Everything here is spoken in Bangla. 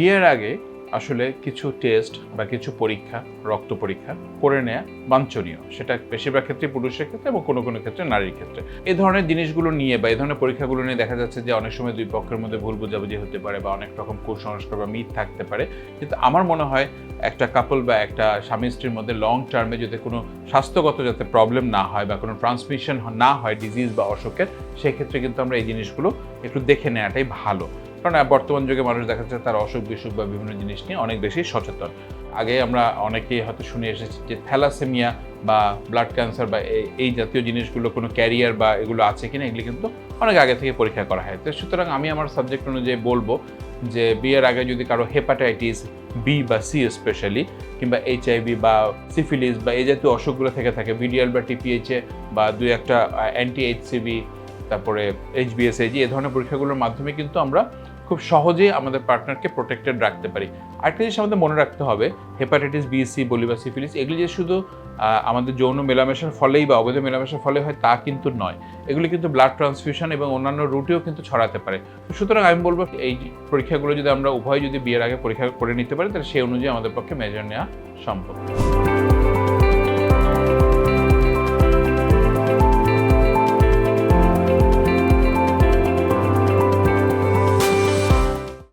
বিয়ের আগে আসলে কিছু টেস্ট বা কিছু পরীক্ষা, রক্ত পরীক্ষা করে নেওয়া বাঞ্ছনীয়। সেটা বেশিরভাগ ক্ষেত্রে পুরুষের ক্ষেত্রে এবং কোনো কোনো ক্ষেত্রে নারীর ক্ষেত্রে। এই ধরনের জিনিসগুলো নিয়ে বা এই ধরনের পরীক্ষাগুলো নিয়ে দেখা যাচ্ছে যে অনেক সময় দুই পক্ষের মধ্যে ভুল বোঝাবুঝি হতে পারে বা অনেক রকম কুসংস্কার বা মিথ থাকতে পারে। কিন্তু আমার মনে হয় একটা কাপল বা একটা স্বামী স্ত্রীর মধ্যে লং টার্মে যদি কোনো স্বাস্থ্যগত যাতে প্রবলেম না হয় বা কোনো ট্রান্সমিশন না হয় ডিজিজ বা অসুখের, সেক্ষেত্রে কিন্তু আমরা এই জিনিসগুলো একটু দেখে নেওয়াটাই ভালো। কারণ বর্তমান যুগে মানুষ দেখা যাচ্ছে তার অসুখ বিসুখ বা বিভিন্ন জিনিস নিয়ে অনেক বেশি সচেতন। আগে আমরা অনেকেই হয়তো শুনে এসেছি যে থ্যালাসেমিয়া বা ব্লাড ক্যান্সার বা এই- জাতীয় জিনিসগুলো কোনো ক্যারিয়ার বা এগুলো আছে কিনা, এগুলি কিন্তু অনেক আগে থেকে পরীক্ষা করা হয়। তো সুতরাং আমি আমার সাবজেক্ট অনুযায়ী বলব যে বিয়ের আগে যদি কারও হেপাটাইটিস বি বা সি স্পেশালি কিংবা এইচআইভি বা সিফিলিস বা এই জাতীয় অসুখগুলো থেকে থাকে বিডিএল বা টিপিএইচএ বা দুই একটা অ্যান্টি এইচসিবি তারপরে এইচবিএসএজি এ ধরনের পরীক্ষাগুলোর মাধ্যমে কিন্তু আমরা খুব সহজেই আমাদের পার্টনারকে প্রোটেক্টেড রাখতে পারি। আরেকটা জিনিস আমাদের মনে রাখতে হবে হেপাটাইটিস বি সি বলি বা সিফিলিস এগুলি যে শুধু আমাদের যৌন মেলামেশার ফলেই বা অবৈধ মেলামেশার ফলে হয় তা কিন্তু নয়। এগুলি কিন্তু ব্লাড ট্রান্সফিউশন এবং অন্যান্য রুটেও কিন্তু ছড়াতে পারে। সুতরাং আমি বলব এই পরীক্ষাগুলো যদি আমরা উভয় যদি বিয়ের আগে পরীক্ষা করে নিতে পারি, তাহলে সেই অনুযায়ী আমাদের পক্ষে মেজার নেওয়া সম্ভব।